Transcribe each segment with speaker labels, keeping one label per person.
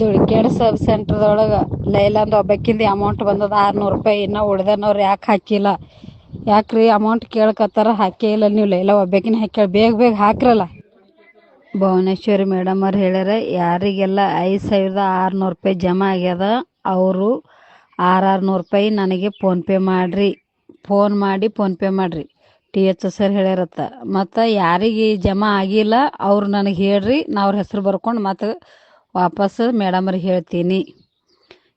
Speaker 1: ದುಡ್ಕೇಡ್ ಸಬ್ ಸೆಂಟ್ರ್ದೊಳಗೆ ಲೈಲಾಂದು ಒಬ್ಬಾಕಿಂದ amount ಬಂದದ ಆರ್ನೂರು ರೂಪಾಯಿ. ಇನ್ನ ಉಳ್ದನವ್ರು ಯಾಕೆ ಹಾಕಿಲ್ಲ? ಯಾಕ್ರಿ ಅಮೌಂಟ್ ಕೇಳ್ಕತ್ತಾರ? ಹಾಕೇ ಇಲ್ಲ ನೀವು ಲೈಲಾ ಒಬ್ಬಾಕಿನ ಹಾಕ್ಯಾಳ. ಬೇಗ ಬೇಗ ಹಾಕ್ರಲ್ಲ. ಭುವನೇಶ್ವರಿ ಮೇಡಮ್ ಅವ್ರು ಹೇಳ್ಯಾರ, ಯಾರಿಗೆಲ್ಲ ಐದು ಸಾವಿರದ ಆರುನೂರು ರೂಪಾಯಿ ಜಮಾ ಆಗ್ಯದ, ಅವರು ಆರು ಆರುನೂರು ರೂಪಾಯಿ ನನಗೆ ಫೋನ್ಪೇ ಮಾಡಿರಿ. ಫೋನ್ ಮಾಡಿ ಫೋನ್ಪೇ ಮಾಡಿರಿ. ಟಿ ಎಚ್ ಸರ್ ಹೇಳ್ಯಾರತ್ತ. ಮತ್ತು ಯಾರಿಗೆ ಜಮಾ ಆಗಿಲ್ಲ, ಅವ್ರು ನನಗೆ ಹೇಳ್ರಿ ನಾ ಅವ್ರ ಹೆಸರು ಬರ್ಕೊಂಡು ಮತ್ತೆ ವಾಪಸ್ ಮೇಡಮ್ರಿಗೆ ಹೇಳ್ತೀನಿ.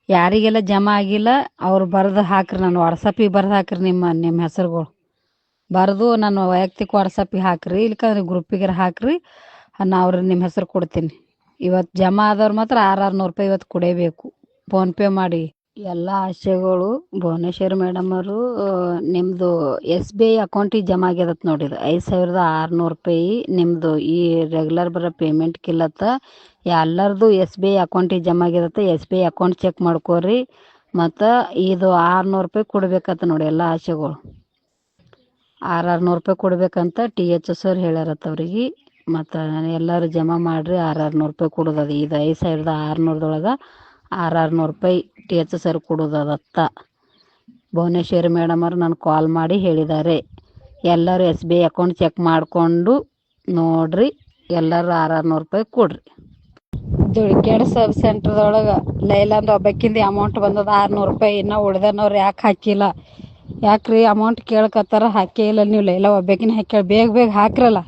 Speaker 1: ಯಾರಿಗೆಲ್ಲ ಜಮಾ ಆಗಿಲ್ಲ, ಅವ್ರು ಬರೆದು ಹಾಕ್ರಿ ನಾನು, ವಾಟ್ಸಪ್ಪಿಗೆ ಬರೆದು ಹಾಕ್ರಿ ನಿಮ್ಮ ನಿಮ್ಮ ಹೆಸರುಗಳು. ಬರೆದು ನಾನು ವೈಯಕ್ತಿಕ ವಾಟ್ಸಪ್ಪಿಗೆ ಹಾಕ್ರಿ, ಇಲ್ಕಂದ್ರೆ ಗ್ರೂಪಿಗೆ ಹಾಕ್ರಿ, ನಾ ಅವ್ರ ನಿಮ್ಮ ಹೆಸರು ಕೊಡ್ತೀನಿ. ಇವತ್ತು ಜಮಾ ಆದವ್ರು ಮಾತ್ರ ಆರು ಆರುನೂರು ರೂಪಾಯಿ ಇವತ್ತು ಕೊಡೇಬೇಕು. ಫೋನ್ಪೇ ಮಾಡಿ. ಎಲ್ಲ ಆಶಯಗಳು ಭುವನೇಶ್ವರಿ ಮೇಡಮ್ ಅವರು ನಿಮ್ಮದು ಎಸ್ ಬಿ ಐ ಅಕೌಂಟಿಗೆ ಜಮಾ ಆಗ್ಯದತ್ ನೋಡಿರಿ ಐದು ಸಾವಿರದ ಆರುನೂರು ರೂಪಾಯಿ ನಿಮ್ಮದು ಈ ರೆಗ್ಯುಲರ್ ಬರೋ ಪೇಮೆಂಟ್ ಕಿಲ್ಲತ್ತ ಎಲ್ಲರದು ಎಸ್ ಬಿ ಐ ಅಕೌಂಟಿಗೆ ಜಮಾ ಆಗ್ಯದತ್ತ. S B I account check ಮಾಡ್ಕೋರಿ. ಮತ್ತು ಇದು ಆರುನೂರು ರೂಪಾಯಿ ಕೊಡ್ಬೇಕತ್ತ ನೋಡಿ ಎಲ್ಲ ಆಶೆಗಳು ಆರು ಆರುನೂರು ರೂಪಾಯಿ ಕೊಡ್ಬೇಕಂತ ಟಿ ಎಚ್ ಎಸ್ ಸರ್ ಹೇಳ್ಯಾರತ್ತ ಅವ್ರಿಗೆ. ಮತ್ತು ಎಲ್ಲರೂ ಜಮಾ ಮಾಡಿರಿ ಆರು ಆರುನೂರು ರೂಪಾಯಿ ಕೊಡೋದದು ಇದು ಐದು ಸಾವಿರದ ಆರುನೂರದೊಳಗೆ ಆರು ಆರುನೂರು ರೂಪಾಯಿ ಟಿ ಎಚ್ ಸರ್ ಕೊಡೋದದತ್ತ ಭುವನೇಶ್ವರಿ ಮೇಡಮ್ ಅವರು ನನಗೆ ಕಾಲ್ ಮಾಡಿ ಹೇಳಿದ್ದಾರೆ ಎಲ್ಲರೂ S B I account check ಮಾಡಿಕೊಂಡು ನೋಡ್ರಿ, ಎಲ್ಲರೂ ಆರು ನೂರು ರೂಪಾಯಿ ಕೊಡ್ರಿ. ದುಡ್ಕೇಡ್ ಸಬ್ ಸೆಂಟ್ರ್ದೊಳಗೆ ಅಂದ ಒಬ್ಬಕ್ಕಿಂದ ಅಮೌಂಟ್ ಬಂದದ ಆರುನೂರು ರೂಪಾಯಿ. ಇನ್ನೂ ಉಳ್ದನವ್ರು ಯಾಕೆ ಹಾಕಿಲ್ಲ? ಯಾಕ್ರಿ ಅಮೌಂಟ್ ಕೇಳ್ಕತ್ತಾರ? ಹಾಕೇ ಇಲ್ಲ. ನೀವು ಲೈಲಾ ಒಬ್ಬಾಕಿನ ಹಾಕ್ಯಾಳ. ಬೇಗ ಬೇಗ ಹಾಕ್ರಲ್ಲ.